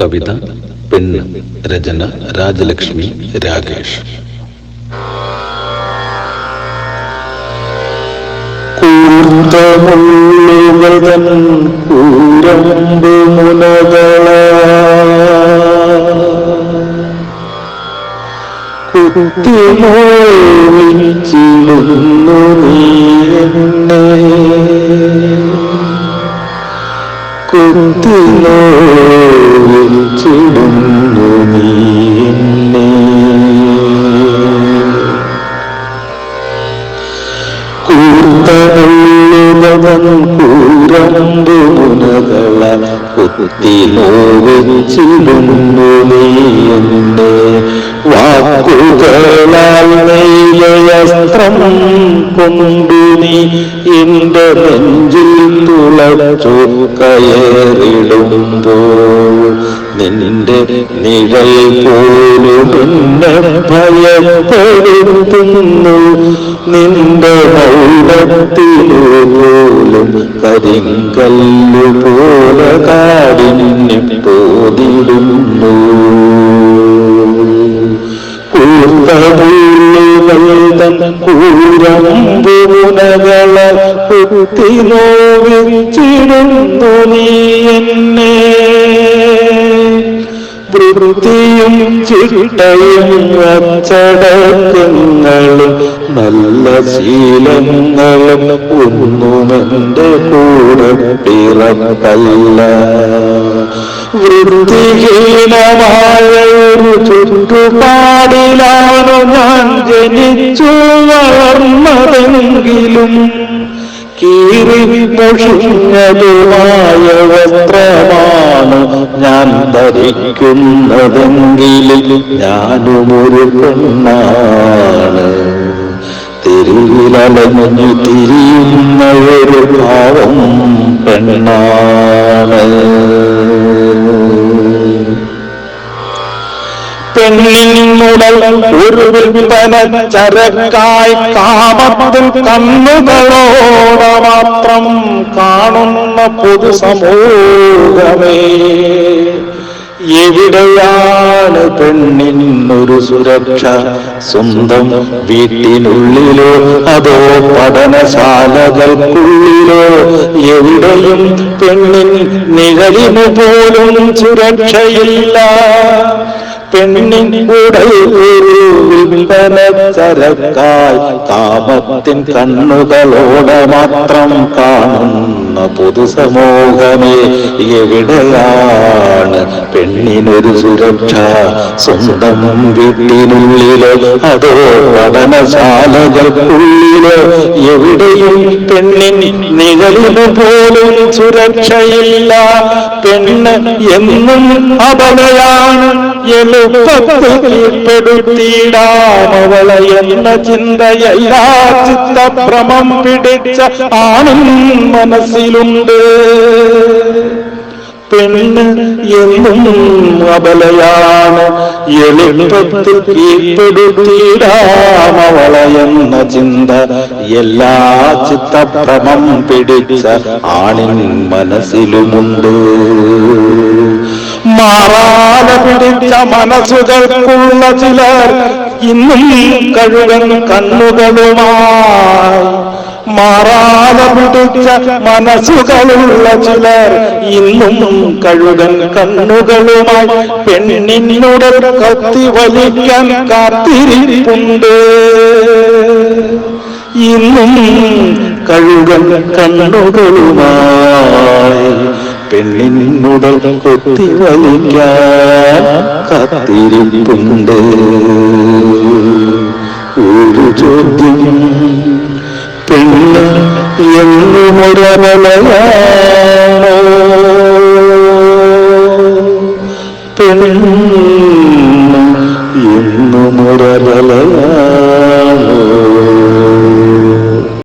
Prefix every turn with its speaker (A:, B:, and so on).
A: കവിത പെണ്ണ് രചന രാജലക്ഷ്മി രാകേഷ്.
B: കൂർത്തമുള്ളുകൾ തൻ കൂരമ്പ് നീ എന്നെ. കുത്തി നോവിച്ചിടുന്നു നീ എന്നെ കൂർത്തമുള്ളുകവൻ കൂരമ്പു മുനകള കുത്തി നോവിച്ചിടുന്നു നീ എന്നെ. വാക്കുകളാൽ നെയ്യസ്ത്രം കൊണ്ടു നീ എന്റെ നെഞ്ചിൽ തുളച്ചു കയറിടുമ്പോൾ നിന്റെ നിഴൽ പോലും ഭയപ്പെടുത്തുന്നു. നിന്റെ മൗനത്തിലു പോലും പോലെ പോതിടുന്നു തോതിടുന്നു. നോവിച്ചിടുന്നു നീ എന്നെ വൃത്തിയും ചിട്ടയും അച്ചടക്കങ്ങളും നല്ല ശീലങ്ങളും ഒന്നുമെന്റെ കൂടെ പിറന്നല്ല വൃത്തിഹീനമായ ഒരു ചുറ്റുപാടിലാണു ഞാൻ ജനിച്ചു വളർന്നതെങ്കിലും കീറി പൊഷിഞ്ഞതുമായ വസ്ത്രമാണ് ഞാൻ ധരിക്കുന്നതെങ്കിലും ഞാനും ഒരു പെണ്ണാണ്. തിരിവിലലഞ്ഞു തിരിയുന്ന ഒരു ഭാവം പെണ്ണാണ്. പെണ്ണിനുടൽ ഒരു വിൽപ്പന ചരക്കായി കാമത്തിൽ കണ്ണുകളോടെ മാത്രം കാണുന്ന പൊതുസമൂഹമേ. എവിടെയാണ് പെണ്ണിനൊരു സുരക്ഷ? സ്വന്തം വീട്ടിനുള്ളിലോ അതോ പഠനശാലകൾക്കുള്ളിലോ? എവിടെയും പെണ്ണിൻ നിഴലിന് പോലും സുരക്ഷയില്ല. പെണ്ണിൻ കൂടെ ഒരു വിൽപ്പന ചരക്കായി കാമത്തിൻ കണ്ണുകളോടെ മാത്രം കാണുന്ന പൊതുസമൂഹമേ എവിടെയാണ് പെണ്ണിനൊരു സുരക്ഷ? സ്വന്തം വീട്ടിനുള്ളിലോ അതോ പഠനശാലകൾക്കുള്ളിലോ? എവിടെയും പെണ്ണിൻ നിഴലിന് പോലും സുരക്ഷയില്ല. പെണ്ണ് എന്നും അവളയാണ് എളുപ്പത്തിൽ കീഴ്പ്പെടുത്തിയിടാമവളെ എന്ന ചിന്തയല്ല. ചിത്തഭ്രമം പിടിച്ച ആണും മനസ്സിലുണ്ട് പെണ്ണ് എന്നും അബലയാണ്. എളുപ്പത്തിൽ കീഴ്പ്പെടുത്തിയിടാം എന്ന ചിന്ത എല്ലാ ചിത്തഭ്രമം പിടിച്ച ആണിൻ മനസ്സിലുമുണ്ട്. മാറാതെ പിടിച്ച മനസ്സുകൾക്കുള്ള ചിലർ ഇന്നും കഴുകൻ കണ്ണുകളുമായി. മാറാതെ പിടിച്ച മനസ്സുകളുള്ള ചിലർ ഇന്നും കഴുകൻ കണ്ണുകളുമായി പെണ്ണിനുടെ കത്തി വലിക്കാൻ കാത്തിരിപ്പുണ്ട്. ഇന്നും കഴുകൻ കണ്ണുകളുമായി പെണ്ണിനുടൽ കൊത്തി വലിക്കാൻ കാത്തിരിപ്പുണ്ട്. ഒരു ചോദ്യം പെണ്ണ് എന്നുമുറമലയാണോ പെണ്ണ് എന്നുമുറമലയാ